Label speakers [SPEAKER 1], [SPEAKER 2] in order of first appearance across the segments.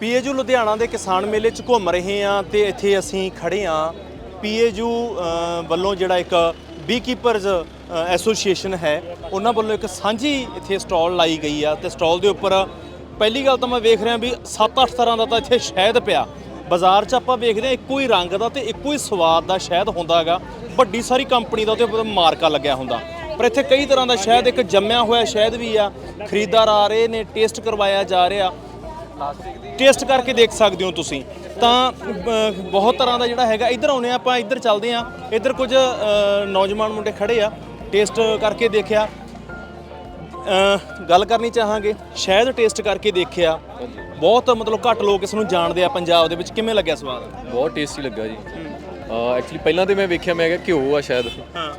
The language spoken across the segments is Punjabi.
[SPEAKER 1] ਪੀਏਯੂ ਲੁਧਿਆਣਾ ਦੇ ਕਿਸਾਨ ਮੇਲੇ 'ਚ ਘੁੰਮ ਰਹੇ ਹਾਂ ਤੇ ਇੱਥੇ ਅਸੀਂ ਖੜੇ ਹਾਂ। ਪੀਏਯੂ ਵੱਲੋਂ ਜਿਹੜਾ ਇੱਕ ਬੀਕੀਪਰਸ ਐਸੋਸੀਏਸ਼ਨ ਹੈ, ਉਹਨਾਂ ਵੱਲੋਂ ਇੱਕ ਸਾਂਝੀ ਇੱਥੇ ਸਟਾਲ ਲਾਈ ਗਈ ਆ ਤੇ ਸਟਾਲ ਦੇ ਉੱਪਰ ਪਹਿਲੀ ਗੱਲ ਤਾਂ ਮੈਂ ਵੇਖ ਰਿਹਾ ਵੀ 7-8 ਤਰ੍ਹਾਂ ਦਾ ਤਾਂ ਇੱਥੇ ਸ਼ਹਿਦ ਪਿਆ। ਬਾਜ਼ਾਰ 'ਚ ਆਪਾਂ ਵੇਖਦੇ ਹਾਂ ਇੱਕੋ ਹੀ ਰੰਗ ਦਾ ਤੇ ਇੱਕੋ ਹੀ ਸਵਾਦ ਦਾ ਸ਼ਹਿਦ ਹੁੰਦਾ ਹੈਗਾ ਵੱਡੀ ਸਾਰੀ ਕੰਪਨੀ ਦਾ ਉਹਦੇ ਉੱਪਰ ਮਾਰਕਾ ਲੱਗਿਆ ਹੁੰਦਾ। ਪਰ ਇੱਥੇ ਕਈ ਤਰ੍ਹਾਂ ਦਾ ਸ਼ਹਿਦ, ਇੱਕ ਜੰਮਿਆ ਹੋਇਆ ਸ਼ਹਿਦ ਵੀ ਆ। ਖਰੀਦਦਾਰ ਆ ਰਹੇ ਨੇ, ਟੇਸਟ ਕਰਵਾਇਆ ਜਾ ਰਿਹਾ। ਟੇਸਟ ਕਰਕੇ ਦੇਖ ਸਕਦੇ ਹੋ ਤੁਸੀਂ। ਤਾਂ ਬਹੁਤ ਤਰ੍ਹਾਂ ਦਾ ਜਿਹੜਾ ਹੈਗਾ ਇੱਧਰ ਆਉਨੇ ਆਪਾਂ ਇੱਧਰ ਚੱਲਦੇ ਆ ਇੱਧਰ ਕੁਝ ਨੌਜਵਾਨ ਮੁੰਡੇ ਖੜੇ ਆ ਟੇਸਟ ਕਰਕੇ ਦੇਖਿਆ। ਗੱਲ ਕਰਨੀ ਚਾਹਾਂਗੇ ਸ਼ਾਇਦ ਟੇਸਟ ਕਰਕੇ ਦੇਖਿਆ। ਬਹੁਤ ਮਤਲਬ ਘੱਟ ਲੋਕ ਇਸ ਨੂੰ ਜਾਣਦੇ ਆ ਪੰਜਾਬ ਦੇ ਵਿੱਚ। ਕਿਵੇਂ ਲੱਗਿਆ ਸਵਾਦ?
[SPEAKER 2] ਬਹੁਤ ਟੇਸਟੀ ਲੱਗਾ ਜੀ। ਐਕਚੁਅਲੀ ਪਹਿਲਾਂ ਤੇ ਮੈਂ ਵੇਖਿਆ ਮੈਂ ਕਿਹਾ ਘਿਓ ਆ ਸ਼ਾਇਦ।
[SPEAKER 1] ਹਾਂ।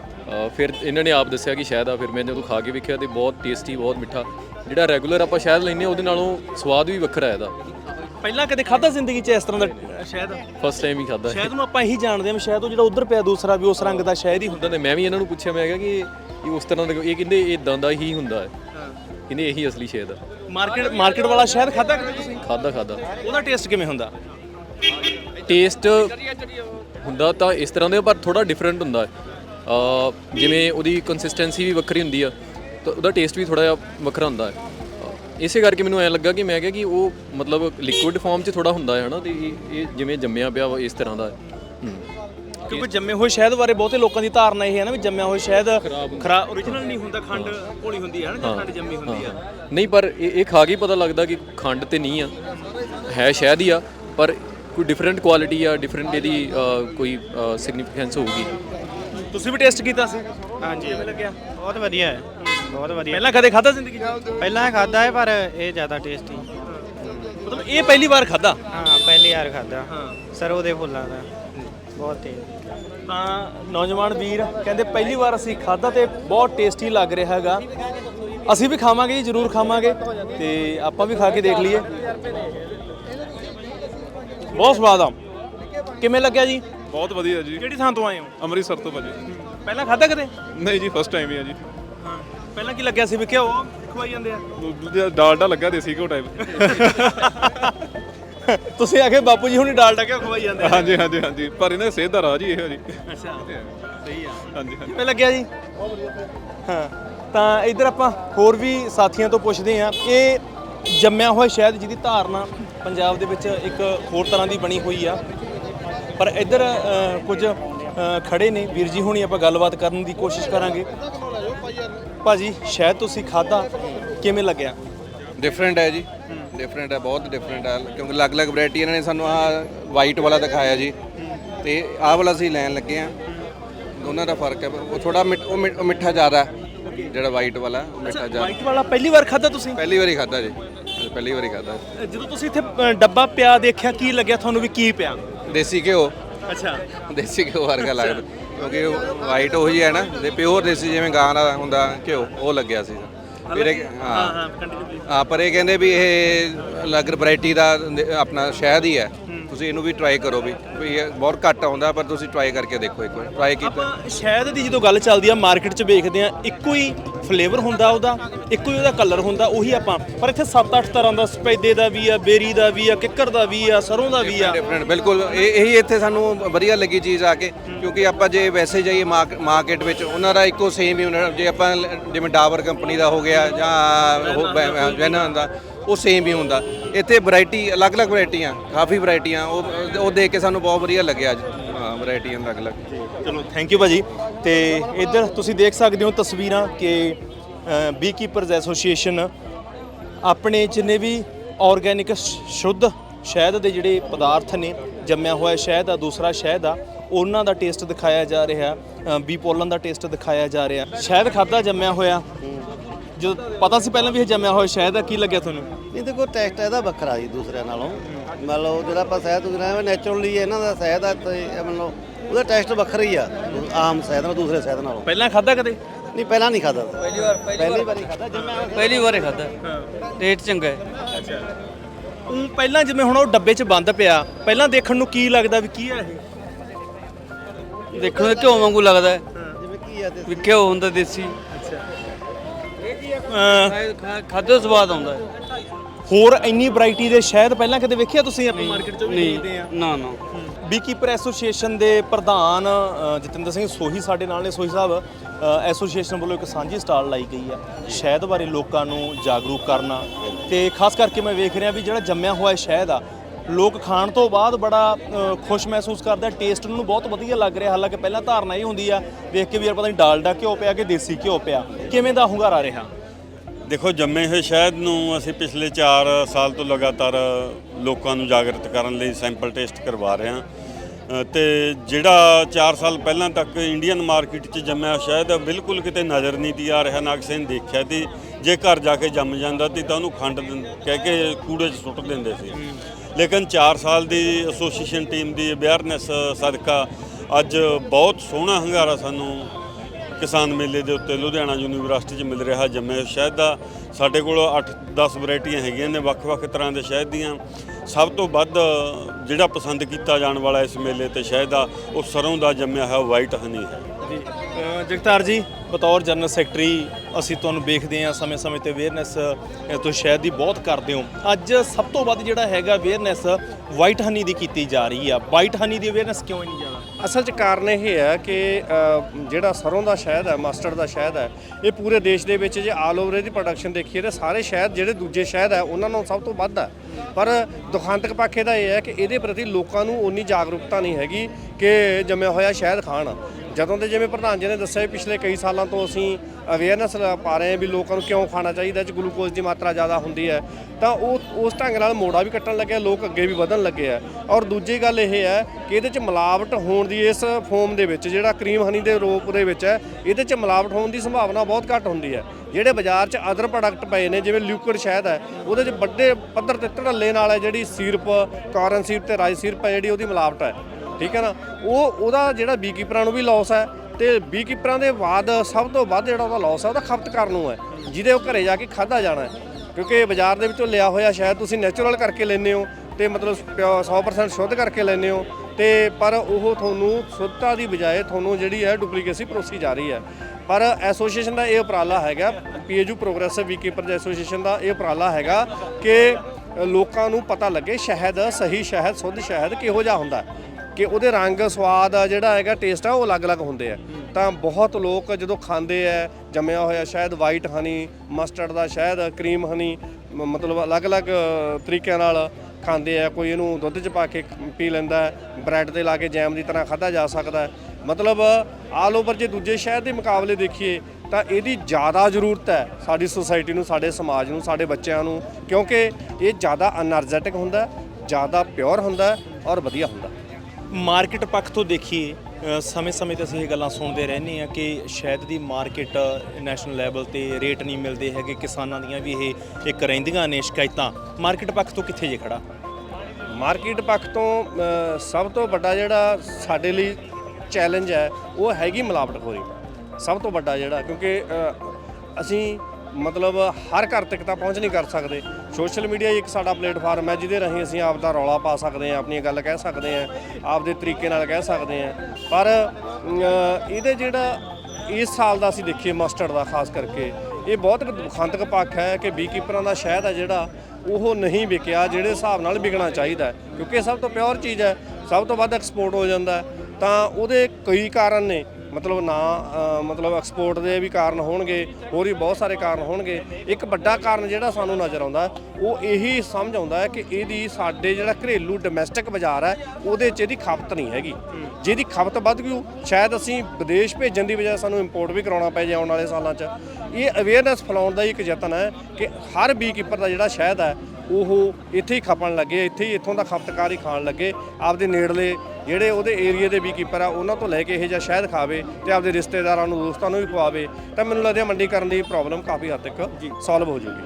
[SPEAKER 2] ਫਿਰ ਇਹਨਾਂ ਨੇ ਆਪ ਦੱਸਿਆ ਕਿ ਸ਼ਾਇਦ ਆ ਫਿਰ ਮੈਂ ਜਦੋਂ ਖਾ ਕੇ ਵੇਖਿਆ ਤੇ ਬਹੁਤ ਟੇਸਟੀ ਬਹੁਤ ਮਿੱਠਾ। ਜਿਹੜਾ ਰੈਗੂਲਰ ਆਪਾਂ ਸ਼ਾਇਦ ਲੈਂਦੇ ਹਾਂ ਉਹਦੇ ਨਾਲੋਂ ਸਵਾਦ ਵੀ ਵੱਖਰਾ ਹੈ ਇਹਦਾ।
[SPEAKER 1] ਪਹਿਲਾਂ ਕਦੇ ਖਾਦਾ ਜ਼ਿੰਦਗੀ 'ਚ ਇਸ ਤਰ੍ਹਾਂ ਦਾ ਸ਼ਾਇਦ?
[SPEAKER 2] ਫਸਟ ਟਾਈਮ ਹੀ ਖਾਦਾ
[SPEAKER 1] ਸ਼ਾਇਦ ਨੂੰ ਆਪਾਂ ਇਹੀ ਜਾਣਦੇ ਹਾਂ ਸ਼ਾਇਦ ਉਹ ਜਿਹੜਾ ਉਧਰ ਪਿਆ ਦੂਸਰਾ ਵੀ ਉਸ ਰੰਗ ਦਾ ਸ਼ਾਇਦ ਹੀ ਹੁੰਦਾ।
[SPEAKER 2] ਤੇ ਮੈਂ ਵੀ ਇਹਨਾਂ ਨੂੰ ਪੁੱਛਿਆ ਮੈਂ ਕਿਹਾ ਕਿ ਇਹ ਉਸ ਤਰ੍ਹਾਂ ਦਾ ਇਹ ਕਹਿੰਦੇ ਇਦਾਂ ਦਾ ਹੀ ਹੁੰਦਾ ਹੈ। ਕਹਿੰਦੇ ਇਹੀ ਅਸਲੀ ਸ਼ਾਇਦ ਆ।
[SPEAKER 1] ਮਾਰਕੀਟ ਮਾਰਕੀਟ ਵਾਲਾ ਸ਼ਾਇਦ ਖਾਦਾ ਕਦੇ ਤੁਸੀਂ?
[SPEAKER 2] ਖਾਦਾ ਖਾਦਾ
[SPEAKER 1] ਉਹਦਾ ਟੇਸਟ ਕਿਵੇਂ ਹੁੰਦਾ?
[SPEAKER 2] ਟੇਸਟ ਹੁੰਦਾ ਤਾਂ ਇਸ ਤਰ੍ਹਾਂ ਦੇ ਪਰ ਥੋੜਾ ਡਿਫਰੈਂਟ ਹੁੰਦਾ ਹੈ। ਜਿਵੇਂ ਉਹਦੀ ਕੰਸਿਸਟੈਂਸੀ ਵੀ ਵੱਖਰੀ ਹੁੰਦੀ ਆ ਤਾਂ ਉਹਦਾ ਟੇਸਟ ਵੀ ਥੋੜਾ ਜਿਹਾ ਵੱਖਰਾ ਹੁੰਦਾ ਹੈ। ਇਸੇ ਕਰਕੇ ਮੈਨੂੰ ਐ ਲੱਗਾ ਕਿ ਮੈਂ ਕਿਹਾ ਕਿ ਉਹ ਮਤਲਬ ਲਿਕੁਇਡ ਫਾਰਮ 'ਚ ਥੋੜਾ ਹੁੰਦਾ ਹੈ ਹਨਾ ਤੇ ਇਹ ਇਹ ਜਿਵੇਂ ਜੰਮਿਆ ਪਿਆ ਵਾ ਇਸ ਤਰ੍ਹਾਂ ਦਾ ਹੈ। ਹੂੰ।
[SPEAKER 1] ਕਿਉਂਕਿ ਜੰਮੇ ਹੋਏ ਸ਼ਹਿਦ ਬਾਰੇ ਬਹੁਤੇ ਲੋਕਾਂ ਦੀ ਧਾਰਨਾ ਇਹ ਹੈ ਨਾ ਵੀ ਜੰਮਿਆ ਹੋਇਆ ਸ਼ਹਿਦ ਖਰਾ origignal ਨਹੀਂ ਹੁੰਦਾ ਖੰਡ ਘੋਲੀ ਹੁੰਦੀ ਹੈ ਨਾ ਜਾਂ ਖੰਡ ਜੰਮੀ ਹੁੰਦੀ ਆ
[SPEAKER 2] ਨਹੀਂ ਪਰ ਇਹ ਇਹ ਖਾ ਕੇ ਹੀ ਪਤਾ ਲੱਗਦਾ ਕਿ ਖੰਡ ਤੇ ਨਹੀਂ ਆ। ਹੈ ਸ਼ਾਇਦ ਹੀ ਆ ਪਰ ਕੋਈ ਡਿਫਰੈਂਟ ਕੁਆਲਿਟੀ ਆ ਡਿਫਰੈਂਟ ਇਹਦੀ ਕੋਈ ਸਿਗਨੀਫੀਕੈਂਸ ਹੋਊਗੀ।
[SPEAKER 1] ਤੁਸੀਂ ਵੀ ਟੇਸਟ ਕੀਤਾ ਸੀ?
[SPEAKER 3] ਹਾਂਜੀ।
[SPEAKER 1] ਕਿਵੇਂ ਲੱਗਿਆ?
[SPEAKER 3] ਬਹੁਤ ਵਧੀਆ ਹੈ। ਬਹੁਤ ਵਧੀਆ।
[SPEAKER 1] ਪਹਿਲਾਂ ਕਦੇ ਖਾਦਾ ਜ਼ਿੰਦਗੀ 'ਚ?
[SPEAKER 3] ਪਹਿਲਾਂ ਖਾਦਾ ਹੈ ਪਰ ਇਹ ਜ਼ਿਆਦਾ ਟੇਸਟੀ
[SPEAKER 1] ਮਤਲਬ ਇਹ ਪਹਿਲੀ ਵਾਰ ਖਾਦਾ
[SPEAKER 3] ਹਾਂ ਪਹਿਲੀ ਵਾਰ ਖਾਦਾ
[SPEAKER 1] ਹਾਂ।
[SPEAKER 3] ਸਰੋਂ ਦੇ ਫੁੱਲਾਂ ਦਾ। ਬਹੁਤ ਟੇਸਟੀ
[SPEAKER 1] ਤਾਂ ਨੌਜਵਾਨ ਵੀਰ ਕਹਿੰਦੇ ਪਹਿਲੀ ਵਾਰ ਅਸੀਂ ਖਾਦਾ ਤੇ ਬਹੁਤ ਟੇਸਟੀ ਲੱਗ ਰਿਹਾ ਹੈਗਾ। ਅਸੀਂ ਵੀ ਖਾਵਾਂਗੇ ਜੀ ਜ਼ਰੂਰ ਖਾਵਾਂਗੇ। ਤੇ ਆਪਾਂ ਵੀ ਖਾ ਕੇ ਦੇਖ ਲਈਏ। ਬਹੁਤ ਸਵਾਦ ਆ। ਕਿਵੇਂ ਲੱਗਿਆ ਜੀ?
[SPEAKER 4] ਬਹੁਤ ਵਧੀਆ ਜੀ।
[SPEAKER 1] ਕਿਹੜੀ ਥਾਂ ਤੋਂ ਆਏ ਹੋ?
[SPEAKER 4] ਅੰਮ੍ਰਿਤਸਰ ਤੋਂ ਭਾਜੀ।
[SPEAKER 1] ਪਹਿਲਾਂ ਖਾਦਾ ਕਦੇ?
[SPEAKER 4] ਨਹੀਂ ਜੀ ਫਸਟ ਟਾਈਮ ਹੀ ਆ ਜੀ।
[SPEAKER 1] ਹਾਂ। ਪਹਿਲਾਂ ਕੀ ਲੱਗਿਆ ਸੀ ਵੀ ਘਿਓ ਖਵਾਈ ਜਾਂਦੇ ਆ?
[SPEAKER 4] ਦੂਜਾ ਡਾਲਡਾ ਲੱਗਾ ਦੇਸੀ ਘਿਓ ਟਾਈਪ
[SPEAKER 1] ਤੁਸੀਂ ਆਖੇ ਬਾਪੂ ਜੀ ਹੁਣੀ ਡਾਲਡਾ ਘਿਓ ਖਵਾਈ ਜਾਂਦੇ ਆ।
[SPEAKER 4] ਹਾਂਜੀ ਹਾਂਜੀ ਹਾਂਜੀ। ਪਰ ਇਹਨਾਂ ਦੀ ਸਿਹਤ ਦਾ ਰਾਜ ਹੀ ਇਹੋ ਜੀ।
[SPEAKER 1] ਅੱਛਾ। ਸਹੀ ਆ।
[SPEAKER 4] ਹਾਂਜੀ ਹਾਂਜੀ।
[SPEAKER 1] ਕਿਵੇਂ ਲੱਗਿਆ ਜੀ? ਹਾਂ। ਤਾਂ ਇਧਰ ਆਪਾਂ ਹੋਰ ਵੀ ਸਾਥੀਆਂ ਤੋਂ ਪੁੱਛਦੇ ਹਾਂ। ਇਹ ਜੰਮਿਆ ਹੋਇਆ ਸ਼ਹਿਦ ਜਿਹਦੀ ਧਾਰਨਾ ਪੰਜਾਬ ਦੇ ਵਿੱਚ ਇੱਕ ਹੋਰ ਤਰ੍ਹਾਂ ਦੀ ਬਣੀ ਹੋਈ ਆ। ਪਰ ਇਧਰ ਕੁਝ ਖੜੇ ਨੇ। ਵੀਰ ਜੀ ਹੁਣੀ ਆਪਾਂ ਗੱਲਬਾਤ ਕਰਨ ਦੀ ਕੋਸ਼ਿਸ਼ ਕਰਾਂਗੇ। ਭਾਜੀ ਸ਼ਾਇਦ ਤੁਸੀਂ ਖਾਦਾ ਕਿਵੇਂ ਲੱਗਿਆ?
[SPEAKER 5] ਡਿਫਰੈਂਟ ਹੈ ਜੀ। ਡਿਫਰੈਂਟ ਹੈ ਬਹੁਤ ਡਿਫਰੈਂਟ ਹੈ। ਕਿਉਂਕਿ ਅਲੱਗ-ਅਲੱਗ ਵੈਰਾਈਟੀ ਇਹਨਾਂ ਨੇ ਸਾਨੂੰ ਆਹ ਵਾਈਟ ਵਾਲਾ ਦਿਖਾਇਆ ਜੀ। ਤੇ ਆਹ ਵਾਲਾ ਅਸੀਂ ਲੈਣ ਲੱਗੇ ਆ ਦੋਨਾਂ ਦਾ ਫ਼ਰਕ ਹੈ। ਉਹ ਥੋੜਾ ਉਹ ਮਿੱਠਾ ਜ਼ਿਆਦਾ ਜਿਹੜਾ ਵਾਈਟ ਵਾਲਾ ਮਿੱਠਾ ਜ਼ਿਆਦਾ।
[SPEAKER 1] ਵਾਈਟ ਵਾਲਾ ਪਹਿਲੀ ਵਾਰ ਖਾਦਾ ਤੁਸੀਂ?
[SPEAKER 5] ਪਹਿਲੀ ਵਾਰੀ ਖਾਦਾ ਜੀ। ਪਹਿਲੀ ਵਾਰੀ ਖਾਦਾ
[SPEAKER 1] ਜਦੋਂ ਤੁਸੀਂ ਇੱਥੇ ਡੱਬਾ ਪਿਆ ਦੇਖਿਆ ਕੀ ਲੱਗਿਆ ਤੁਹਾਨੂੰ ਵੀ ਕੀ ਪਿਆ?
[SPEAKER 5] ਦੇਸੀ ਘਿਓ।
[SPEAKER 1] ਅੱਛਾ।
[SPEAKER 5] ਦੇਸੀ ਘਿਓ ਵਰਗਾ ਲੱਗਦਾ। ਕਿਉਂਕਿ ਵਾਈਟ ਉਹੀ ਹੈ ਨਾ ਤੇ ਪਿਓਰ ਦੇਸੀ ਜਿਵੇਂ ਗਾਂ ਦਾ ਹੁੰਦਾ ਘਿਓ ਉਹ ਲੱਗਿਆ ਸੀ। ਇਹ- ਹਾਂ
[SPEAKER 1] ਹਾਂ।
[SPEAKER 5] ਪਰ ਇਹ ਕਹਿੰਦੇ ਵੀ ਇਹ ਅਲੱਗ ਵੈਰਾਈਟੀ ਦਾ ਆਪਣਾ ਸ਼ਹਿਦ ਹੀ ਹੈ। ਤੁਸੀਂ ਇਹਨੂੰ ਵੀ ਟਰਾਈ ਕਰੋ ਵੀ ਵੀ ਇਹ ਬਹੁਤ ਘੱਟ ਆਉਂਦਾ ਪਰ ਤੁਸੀਂ ਟਰਾਈ ਕਰਕੇ ਦੇਖੋ ਇੱਕ ਵਾਰ। ਟਰਾਈ ਕੀਤਾ।
[SPEAKER 1] ਆਪਾਂ ਸ਼ਹਿਦ ਦੀ ਜਦੋਂ ਗੱਲ ਚੱਲਦੀ ਆ ਮਾਰਕੀਟ 'ਚ ਵੇਖਦੇ ਆ ਇੱਕੋ ਹੀ ਫਲੇਵਰ ਹੁੰਦਾ ਉਹਦਾ ਇੱਕੋ ਹੀ ਉਹਦਾ ਕਲਰ ਹੁੰਦਾ ਉਹੀ ਆਪਾਂ। ਪਰ ਇੱਥੇ 7-8 ਤਰ੍ਹਾਂ ਦਾ ਸਪੈਦੇ ਦਾ ਵੀ ਆ ਬੇਰੀ ਦਾ ਵੀ ਆ ਕਿੱਕਰ ਦਾ ਵੀ ਆ ਸਰੋਂ ਦਾ ਵੀ ਆ।
[SPEAKER 5] ਡਿਫਰੈਂਟ ਬਿਲਕੁਲ। ਇਹ ਇਹੀ ਇੱਥੇ ਸਾਨੂੰ ਵਧੀਆ ਲੱਗੀ ਚੀਜ਼ ਆ ਕੇ ਕਿਉਂਕਿ ਆਪਾਂ ਜੇ ਵੈਸੇ ਜਾਈਏ ਮਾਰਕੀਟ ਵਿੱਚ ਉਹਨਾਂ ਦਾ ਇੱਕੋ ਸੇਮ ਹੀ ਹੁੰਦਾ। ਜੇ ਆਪਾਂ ਜਿਵੇਂ ਡਾਬਰ ਕੰਪਨੀ ਦਾ ਹੋ ਗਿਆ ਜਾਂ ਜੈਨਾ ਹੁੰਦਾ ਉਹ ਸੇਮ ਹੀ ਹੁੰਦਾ। ਇੱਥੇ ਵੈਰਾਈਟੀ ਅਲੱਗ-ਅਲੱਗ ਵੈਰਾਈਟੀਆਂ ਕਾਫੀ ਵੈਰਾਈਟੀਆਂ ਉਹ ਉਹ ਦੇਖ ਕੇ ਸਾਨੂੰ ਬਹੁਤ ਵਧੀਆ ਲੱਗਿਆ ਅੱਜ। ਹਾਂ ਵੈਰਾਈਟੀਆਂ ਅਲੱਗ-ਅਲੱਗ।
[SPEAKER 1] ਚਲੋ ਥੈਂਕ ਯੂ ਭਾਜੀ। ਤੇ ਇੱਧਰ ਤੁਸੀਂ ਦੇਖ ਸਕਦੇ ਹੋ ਤਸਵੀਰਾਂ ਕਿ ਬੀ ਕੀਪਰਸ ਐਸੋਸੀਏਸ਼ਨ ਆਪਣੇ ਜਿੰਨੇ ਵੀ ਆਰਗੈਨਿਕ ਸ਼ੁੱਧ ਸ਼ਹਿਦ ਦੇ ਜਿਹੜੇ ਪਦਾਰਥ ਨੇ, ਜੰਮਿਆ ਹੋਇਆ ਸ਼ਹਿਦ ਆ, ਦੂਸਰਾ ਸ਼ਹਿਦ ਆ, ਉਹਨਾਂ ਦਾ ਟੇਸਟ ਦਿਖਾਇਆ ਜਾ ਰਿਹਾ। ਬੀ ਪੋਲਨ ਦਾ ਟੇਸਟ ਦਿਖਾਇਆ ਜਾ ਰਿਹਾ। ਸ਼ਹਿਦ ਖਾਦਾ ਜੰਮਿਆ ਹੋਇਆ। ਜਦੋਂ ਪਤਾ ਸੀ ਪਹਿਲਾਂ ਵੀ ਇਹ ਜੰਮਿਆ ਹੋਇਆ ਸ਼ਹਿਦ ਆ ਕੀ ਲੱਗਿਆ ਤੁਹਾਨੂੰ?
[SPEAKER 6] ਨਹੀਂ ਦੇਖੋ ਟੈਸਟ ਇਹਦਾ ਵੱਖਰਾ ਜੀ ਦੂਸਰਿਆਂ ਨਾਲੋਂ। ਮੰਨ ਲਓ ਜਿਹੜਾ ਆਪਾਂ ਸ਼ਹਿਦ ਦੂਸਰਾ ਨੈਚੁਰਲੀ ਇਹਨਾਂ ਦਾ ਸ਼ਹਿਦ ਆ ਤੇ ਇਹ ਮੰਨ ਲਓ ਉਹਦਾ ਟੈਸਟ ਵੱਖਰਾ ਹੀ ਆ ਆਮ ਸ਼ਹਿਦ ਨਾਲੋਂ ਦੂਸਰੇ ਸ਼ਹਿਦ ਨਾਲੋਂ।
[SPEAKER 1] ਪਹਿਲਾਂ ਖਾਦਾ ਕਦੇ?
[SPEAKER 6] ਨਹੀਂ ਪਹਿਲਾਂ ਨਹੀਂ ਖਾਦਾ ਪਹਿਲੀ ਵਾਰ ਪਹਿਲੀ ਵਾਰੀ। ਖਾਦਾ ਜੰਮਿਆ ਹੋਇਆ।
[SPEAKER 3] ਪਹਿਲੀ ਵਾਰ ਖਾਦਾ ਟੇਸਟ ਚੰਗਾ ਹੈ।
[SPEAKER 1] ਉਹ ਪਹਿਲਾਂ ਜਿਵੇਂ ਹੁਣ ਉਹ ਡੱਬੇ 'ਚ ਬੰਦ ਪਿਆ ਪਹਿਲਾਂ ਦੇਖਣ ਨੂੰ ਕੀ ਲੱਗਦਾ ਵੀ ਕੀ ਆ ਇਹ?
[SPEAKER 3] ਦੇਖਣ ਨੂੰ ਘਿਓ ਵਾਂਗੂ ਲੱਗਦਾ ਹੈ।
[SPEAKER 6] ਜਿਵੇਂ ਕੀ ਆ ਤੇ
[SPEAKER 3] ਵੀ ਘਿਓ ਹੁੰਦਾ ਦੇਸੀ। ਖਾਦੇ ਸਵਾਦ ਆਉਂਦਾ ਹੈ।
[SPEAKER 1] ਹੋਰ ਇੰਨੀ ਵੈਰਾਈਟੀ ਦੇ ਸ਼ਹਿਦ ਪਹਿਲਾਂ ਕਦੇ ਵੇਖਿਆ ਤੁਸੀਂ ਆਪਾਂ ਮਾਰਕੀਟ 'ਚ ਵੀ ਖਰੀਦਦੇ ਆ?
[SPEAKER 3] ਨਾ ਨਾ।
[SPEAKER 1] ਬੀਕੀਪਰ ਐਸੋਸੀਏਸ਼ਨ ਦੇ ਪ੍ਰਧਾਨ ਅ, ਜਤਿੰਦਰ ਸਿੰਘ ਸੋਹੀ ਸਾਡੇ ਨਾਲ ਨੇ। ਸੋਹੀ ਸਾਹਿਬ ਅ, ਐਸੋਸੀਏਸ਼ਨ ਵੱਲੋਂ ਇੱਕ ਸਾਂਝੀ ਸਟਾਲ ਲਾਈ ਗਈ ਆ ਸ਼ਹਿਦ ਬਾਰੇ ਲੋਕਾਂ ਨੂੰ ਜਾਗਰੂਕ ਕਰਨਾ। ਤੇ ਖਾਸ ਕਰਕੇ ਮੈਂ ਵੇਖ ਰਿਹਾ ਵੀ ਜਿਹੜਾ ਜੰਮਿਆ ਹੋਇਆ ਸ਼ਹਿਦ ਆ ਲੋਕ ਖਾਣ ਤੋਂ ਬਾਅਦ ਬੜਾ ਅ, ਖੁਸ਼ ਮਹਿਸੂਸ ਕਰਦੇ ਟੇਸਟ ਨੂੰ ਬਹੁਤ ਵਧੀਆ ਲੱਗ ਰਿਹਾ। ਹਾਲਾਂਕਿ ਪਹਿਲਾਂ ਧਾਰਨਾ ਇਹ ਹੁੰਦੀ ਆ ਵੇਖ ਕੇ ਵੀ ਯਾਰ ਪਤਾ ਨਹੀਂ ਡਾਲਡਾ ਘਿਓ ਪਿਆ ਕਿ ਦੇਸੀ ਘਿਓ ਪਿਆ। ਕਿਵੇਂ ਦਾ ਹੁੰਗਾਰਾ ਰਿਹਾ?
[SPEAKER 7] ਦੇਖੋ ਜੰਮੇ ਹੋਏ ਸ਼ਹਿਦ ਨੂੰ ਅਸੀਂ ਪਿਛਲੇ 4 ਸਾਲ ਤੋਂ ਲਗਾਤਾਰ ਲੋਕਾਂ ਨੂੰ ਜਾਗਰਤ ਕਰਨ ਲਈ ਸੈਂਪਲ ਟੈਸਟ ਕਰਵਾ ਰਹੇ ਹਾਂ। ਅ, ਤੇ ਜਿਹੜਾ 4 ਸਾਲ ਪਹਿਲਾਂ ਤੱਕ ਇੰਡੀਅਨ ਮਾਰਕੀਟ 'ਚ ਜੰਮਿਆ ਸ਼ਹਿਦ ਬਿਲਕੁਲ ਕਿਤੇ ਨਜ਼ਰ ਨਹੀਂ ਤੀ ਆ ਰਿਹਾ ਨਾ ਕਿਸੇ ਨੇ ਦੇਖਿਆ ਤੀ ਜੇ ਘਰ ਜਾ ਕੇ ਜੰਮ ਜਾਂਦਾ ਤੀ ਤਾਂ ਉਹਨੂੰ ਖੰਡ ਦਿੰ- ਕਹਿ ਕੇ ਕੂੜੇ 'ਚ ਸੁੱਟ ਦਿੰਦੇ ਸੀ। ਲੇਕਿਨ 4 ਸਾਲ ਦੀ ਐਸੋਸੀਏਸ਼ਨ ਟੀਮ ਦੀ ਅਵੇਅਰਨੈਸ ਸਦਕਾ ਅੱਜ ਬਹੁਤ ਸੋਹਣਾ ਹੰਗਾਰਾ ਸਾਨੂੰ ਕਿਸਾਨ ਮੇਲੇ ਦੇ ਉੱਤੇ ਲੁਧਿਆਣਾ ਯੂਨੀਵਰਸਿਟੀ 'ਚ ਮਿਲ ਰਿਹਾ ਜੰਮੇ ਸ਼ਹਿਦ ਦਾ। ਸਾਡੇ ਕੋਲ 8-10 ਵੈਰਾਈਟੀਆਂ ਹੈਗੀਆਂ ਨੇ, ਵੱਖ-ਵੱਖ ਤਰ੍ਹਾਂ ਦੇ ਸ਼ਹਿਦ ਦੀਆਂ। ਸਭ ਤੋਂ ਵੱਧ ਜਿਹੜਾ ਪਸੰਦ ਕੀਤਾ ਜਾਣ ਵਾਲਾ ਇਸ ਮੇਲੇ ਤੇ ਸ਼ਹਿਦ ਦਾ ਉਹ ਸਰੋਂ ਦਾ ਜੰਮਿਆ ਹੋਇਆ ਵਾਈਟ ਹਨੀ ਹੈ।
[SPEAKER 1] ਜੀ ਜਗਤਾਰ ਜੀ, ਬਤੌਰ ਜਨਰਲ ਸੈਕਟਰੀ, ਅਸੀਂ ਤੁਹਾਨੂੰ ਵੇਖਦੇ ਹਾਂ ਸਮੇਂ-ਸਮੇਂ ਤੇ ਅਵੇਅਰਨੈਸ ਤੁਸੀਂ ਸ਼ਾਇਦ ਦੀ ਬਹੁਤ ਕਰਦੇ ਹੋ। ਅੱਜ ਸਭ ਤੋਂ ਵੱਧ ਜਿਹੜਾ ਹੈਗਾ ਅਵੇਅਰਨੈਸ ਵਾਈਟ ਹਨੀ ਦੀ ਕੀਤੀ ਜਾ ਰਹੀ ਆ। ਵਾਈਟ ਹਨੀ ਦੀ ਅਵੇਅਰਨੈਸ ਕਿਉਂ ਨਹੀਂ ਜ਼ਿਆਦਾ?
[SPEAKER 8] ਅਸਲ 'ਚ ਕਾਰਨ ਇਹ ਹੈ ਕਿ ਜਿਹੜਾ ਸਰੋਂ ਦਾ ਸ਼ਹਿਦ ਹੈ ਮਸਟਰਡ ਦਾ ਸ਼ਹਿਦ ਹੈ, ਇਹ ਪੂਰੇ ਦੇਸ਼ ਦੇ ਵਿੱਚ ਜੇ ਆਲ ਓਵਰ ਇਹਦੀ ਪ੍ਰੋਡਕਸ਼ਨ ਦੇਖੀਏ ਤਾਂ ਸਾਰੇ ਸ਼ਹਿਦ ਜਿਹੜੇ ਦੂਜੇ ਸ਼ਹਿਦ ਹੈ, ਉਹਨਾਂ ਨਾਲੋਂ ਸਭ ਤੋਂ ਵੱਧ ਹੈ। ਪਰ ਦੁਖਾਂਤਕ ਪਾਖੇ ਦਾ ਇਹ ਹੈ ਕਿ ਇਹਦੇ ਪ੍ਰਤੀ ਲੋਕਾਂ ਨੂੰ ਉਨੀ ਜਾਗਰੂਕਤਾ ਨਹੀਂ ਹੈਗੀ ਕਿ ਜੰਮਿਆ ਹੋਇਆ ਸ਼ਹਿਦ ਖਾਣ। ਜਦੋਂ ਦੇ ਜਿਵੇਂ ਪ੍ਰਧਾਨ ਜੀ ਨੇ ਦੱਸਿਆ ਪਿਛਲੇ ਕਈ ਸਾਲਾਂ ਤੋਂ ਅਸੀਂ ਅਵੇਅਰਨੈਸ ਪਾ ਰਹੇ ਹਾਂ ਵੀ ਲੋਕਾਂ ਨੂੰ ਕਿਉਂ ਖਾਣਾ ਚਾਹੀਦਾ 'ਚ ਗਲੂਕੋਜ਼ ਦੀ ਮਾਤਰਾ ਜ਼ਿਆਦਾ ਹੁੰਦੀ ਹੈ। ਤਾਂ ਉਹ, ਉਸ ਢੰਗ ਨਾਲ ਮੋੜਾ ਵੀ ਕੱਟਣ ਲੱਗਿਆ ਲੋਕ ਅੱਗੇ ਵੀ ਵਧਣ ਲੱਗੇ ਆ। ਔਰ ਦੂਜੀ ਗੱਲ ਇਹ ਹੈ ਕਿ ਇਹਦੇ 'ਚ ਮਿਲਾਵਟ ਹੋਣ ਦੀ ਇਸ ਫੋਮ ਦੇ ਵਿੱਚ, ਜਿਹੜਾ ਕਰੀਮ ਹਨੀ ਦੇ ਰੂਪ ਦੇ ਵਿੱਚ ਹੈ, ਇਹਦੇ 'ਚ ਮਿਲਾਵਟ ਹੋਣ ਦੀ ਸੰਭਾਵਨਾ ਬਹੁਤ ਘੱਟ ਹੁੰਦੀ ਹੈ। ਜਿਹੜੇ ਬਾਜ਼ਾਰ 'ਚ ਅਦਰ ਪ੍ਰੋਡਕਟ ਪਏ ਨੇ, ਜਿਵੇਂ ਲਿਕੁਇਡ ਸ਼ਹਿਦ ਹੈ, ਉਹਦੇ 'ਚ ਵੱਡੇ ਪੱਧਰ ਤੇ ਧੜੱਲੇ ਨਾਲ ਹੈ, ਜਿਹੜੀ ਸੀਰਪ, ਕਾਰਨ ਸੀਰਪ ਤੇ ਰਾਈ ਸੀਰਪ ਹੈ, ਜਿਹੜੀ ਉਹਦੀ ਮਿਲਾਵਟ ਹੈ। ਠੀਕ ਹੈ ਨਾ? ਉਹ, ਉਹਦਾ ਜਿਹੜਾ ਬੀਕੀਪਰਾਂ ਨੂੰ ਵੀ ਲਾਸ ਹੈ। ਤੇ ਬੀਕੀਪਰਾਂ ਦੇ ਬਾਅਦ ਸਭ ਤੋਂ ਵੱਧ ਜਿਹੜਾ ਉਹਦਾ ਲਾਸ ਹੈ ਉਹਦਾ ਖਪਤਕਾਰ ਨੂੰ ਹੈ, ਜਿਹਦੇ ਉਹ ਘਰੇ ਜਾ ਕੇ ਖਾਦਾ ਜਾਣਾ ਹੈ। ਕਿਉਂਕਿ ਬਾਜ਼ਾਰ ਦੇ ਵਿੱਚੋਂ ਲਿਆ ਹੋਇਆ ਸ਼ਾਇਦ ਤੁਸੀਂ ਨੈਚੁਰਲ ਕਰਕੇ ਲੈਂਦੇ ਹੋ ਤੇ ਮਤਲਬ ਪਿਓ- 100% ਸ਼ੁੱਧ ਕਰਕੇ ਲੈਂਦੇ ਹੋ ਤੇ ਪਰ ਉਹ ਤੁਹਾਨੂੰ ਸ਼ੁੱਧਤਾ ਦੀ ਬਜਾਏ ਤੁਹਾਨੂੰ ਜਿਹੜੀ ਹੈ ਡੁਪਲੀਕੇਸੀ ਪਰੋਸੀ ਜਾ ਰਹੀ ਹੈ। ਪਰ ਐਸੋਸੀਏਸ਼ਨ ਦਾ ਇਹ ਉਪਰਾਲਾ ਹੈਗਾ ਪੀਏਯੂ ਪ੍ਰੋਗਰੈਸਿਵ ਵੀਕੀਪਰ ਐਸੋਸੀਏਸ਼ਨ ਦਾ ਇਹ ਉਪਰਾਲਾ ਹੈਗਾ ਕਿ ਲੋਕਾਂ ਨੂੰ ਪਤਾ ਲੱਗੇ ਸ਼ਹਿਦ ਸਹੀ ਸ਼ਹਿਦ, ਸ਼ੁੱਧ ਸ਼ਹਿਦ ਕਿਹੋ ਜਿਹਾ ਹੁੰਦਾ। ਕਿ ਉਹਦੇ ਰੰਗ, ਸਵਾਦ, ਜਿਹੜਾ ਹੈਗਾ ਟੇਸਟ ਆ, ਉਹ ਅਲੱਗ-ਅਲੱਗ ਹੁੰਦੇ ਆ। ਤਾਂ ਬਹੁਤ ਲੋਕ ਜਦੋਂ ਖਾਂਦੇ ਆ, ਜੰਮਿਆ ਹੋਇਆ ਸ਼ਾਇਦ ਵਾਈਟ ਹਨੀ ਮਸਟਰਡ ਦਾ ਸ਼ਾਇਦ ਕਰੀਮ ਹਨੀ ਮਤਲਬ ਅਲੱਗ-ਅਲੱਗ ਤਰੀਕਿਆਂ ਨਾਲ ਖਾਂਦੇ ਆ। ਕੋਈ ਇਹਨੂੰ ਦੁੱਧ 'ਚ ਪਾ ਕੇ ਪੀ ਲੈਂਦਾ ਬ੍ਰੈਡ ਤੇ ਲਾ ਕੇ ਜੈਮ ਦੀ ਤਰ੍ਹਾਂ ਖਾਦਾ ਜਾ ਸਕਦਾ ਮਤਲਬ ਆਲ ਓਵਰ ਜੇ ਦੂਜੇ ਸ਼ਹਿਰ ਦੇ ਮੁਕਾਬਲੇ ਦੇਖੀਏ, ਤਾਂ ਇਹਦੀ ਜ਼ਿਆਦਾ ਜ਼ਰੂਰਤ ਹੈ ਸਾਡੀ ਸੋਸਾਇਟੀ ਨੂੰ, ਸਾਡੇ ਸਮਾਜ ਨੂੰ, ਸਾਡੇ ਬੱਚਿਆਂ ਨੂੰ। ਕਿਉਂਕਿ ਇਹ ਜ਼ਿਆਦਾ એનર્ਜੈਟਿਕ ਹੁੰਦਾ, ਜ਼ਿਆਦਾ ਪਿਓਰ ਹੁੰਦਾ ਔਰ ਵਧੀਆ ਹੁੰਦਾ।
[SPEAKER 1] ਮਾਰਕੀਟ ਪੱਖ ਤੋਂ ਦੇਖੀਏ ਸਮੇਂ-ਸਮੇਂ ਤੇ ਅਸੀਂ ਇਹ ਗੱਲਾਂ ਸੁਣਦੇ ਰਹਿੰਦੇ ਆ ਕਿ ਸ਼ਾਇਦ ਦੀ ਮਾਰਕੀਟ ਨੈਸ਼ਨਲ ਲੈਵਲ ਤੇ ਰੇਟ ਨਹੀਂ ਮਿਲਦੇ ਹੈਗੇ, ਕਿਸਾਨਾਂ ਦੀਆਂ ਵੀ ਇਹ ਇੱਕ ਰਹਿੰਦੀਆਂ ਨੇ ਸ਼ਿਕਾਇਤਾਂ। ਮਾਰਕੀਟ ਪੱਖ ਤੋਂ ਕਿੱਥੇ ਜੇ ਖੜਾ?
[SPEAKER 8] ਮਾਰਕੀਟ ਪੱਖ ਤੋਂ ਸਭ ਤੋਂ ਵੱਡਾ ਜਿਹੜਾ ਸਾਡੇ ਲਈ ਚੈਲੰਜ ਹੈ, ਉਹ ਹੈਗੀ ਮਿਲਾਵਟਖੋਰੀ। ਸਭ ਤੋਂ ਵੱਡਾ ਜਿਹੜਾ, ਕਿਉਂਕਿ ਅਸੀਂ ਮਤਲਬ ਹਰ ਘਰ ਤੱਕ ਤਾਂ ਪਹੁੰਚ ਨਹੀਂ ਕਰ ਸਕਦੇ। ਸੋਸ਼ਲ ਮੀਡੀਆ ਇੱਕ ਸਾਡਾ ਪਲੇਟਫਾਰਮ ਹੈ, ਜਿਹਦੇ ਰਾਹੀਂ ਅਸੀਂ ਆਪ ਦਾ ਰੌਲਾ ਪਾ ਸਕਦੇ ਹਾਂ ਆਪਣੀ ਗੱਲ ਕਹਿ ਸਕਦੇ ਹਾਂ, ਆਪ ਦੇ ਤਰੀਕੇ ਨਾਲ ਕਹਿ ਸਕਦੇ ਹਾਂ। ਪਰ ਇਹਦੇ ਜਿਹੜਾ ਇਸ ਸਾਲ ਦਾ ਅਸੀਂ ਦੇਖੀਏ ਮਸਟਰਡ ਦਾ, ਖਾਸ ਕਰਕੇ, ਇਹ ਬਹੁਤ ਦੁਖਾਂਤਕ ਪੱਖ ਹੈ ਕਿ ਬੀਕੀਪਰਾਂ ਦਾ ਸ਼ਹਿਦ ਹੈ ਜਿਹੜਾ, ਉਹ ਨਹੀਂ ਵਿਕਿਆ ਜਿਹੜੇ ਹਿਸਾਬ ਨਾਲ ਵਿਕਣਾ ਚਾਹੀਦਾ ਕਿਉਂਕਿ ਇਹ ਸਭ ਤੋਂ ਪਿਓਰ ਚੀਜ਼ ਹੈ, ਸਭ ਤੋਂ ਵੱਧ ਐਕਸਪੋਰਟ ਹੋ ਜਾਂਦਾ ਤਾਂ ਉਹਦੇ ਕਈ ਕਾਰਨ ਨੇ। ਮਤਲਬ ਨਾ ਮਤਲਬ ਐਕਸਪੋਰਟ ਦੇ ਵੀ ਕਾਰਨ ਹੋਣਗੇ, ਹੋਰ ਵੀ ਬਹੁਤ ਸਾਰੇ ਕਾਰਨ ਹੋਣਗੇ। ਇੱਕ ਵੱਡਾ ਕਾਰਨ ਜਿਹੜਾ ਸਾਨੂੰ ਨਜ਼ਰ ਆਉਂਦਾ, ਉਹ ਇਹੀ ਸਮਝ ਆਉਂਦਾ ਹੈ ਕਿ ਇਹਦੀ ਸਾਡੇ ਜਿਹੜਾ ਘਰੇਲੂ ਡੋਮੈਸਟਿਕ ਬਾਜ਼ਾਰ ਹੈ, ਉਹਦੇ 'ਚ ਇਹਦੀ ਖਪਤ ਨਹੀਂ ਹੈਗੀ। ਜਿਹਦੀ ਖਪਤ ਵੱਧ ਗਈ, ਸ਼ਾਇਦ ਅਸੀਂ ਵਿਦੇਸ਼ ਭੇਜਣ ਦੀ ਬਜਾਏ ਸਾਨੂੰ ਇੰਪੋਰਟ ਵੀ ਕਰਾਉਣਾ ਪੈ ਜਾਏ ਆਉਣ ਵਾਲੇ ਸਾਲਾਂ 'ਚ। ਇਹ ਅਵੇਅਰਨੈਸ ਫੈਲਾਉਣ ਦਾ ਇੱਕ ਯਤਨ ਹੈ ਕਿ ਹਰ ਬੀਕੀਪਰ ਦਾ ਜਿਹੜਾ ਸ਼ਹਿਦ ਹੈ ਉਹ ਇੱਥੇ ਹੀ ਖਪਣ ਲੱਗੇ ਇੱਥੇ ਹੀ ਇੱਥੋਂ ਦਾ ਖਪਤਕਾਰ ਹੀ ਖਾਣ ਲੱਗੇ। ਆਪਦੇ ਨੇੜਲੇ ਜਿਹੜੇ ਉਹਦੇ ਏਰੀਏ ਦੇ ਬੀਕੀਪਰ ਆ ਉਹਨਾਂ ਤੋਂ ਲੈ ਕੇ ਇਹ ਜਿਹਾ ਸ਼ਹਿਦ ਖਾਵੇ ਤੇ ਆਪਦੇ ਰਿਸ਼ਤੇਦਾਰਾਂ ਨੂੰ ਦੋਸਤਾਂ ਨੂੰ ਵੀ ਖਵਾਵੇ ਤਾਂ ਮੈਨੂੰ ਲੱਗਦਾ ਮੰਡੀਕਰਨ ਦੀ ਪ੍ਰੋਬਲਮ ਕਾਫੀ ਹੱਦ ਤੱਕ ਸੋਲਵ ਹੋ ਜਾਊਗੀ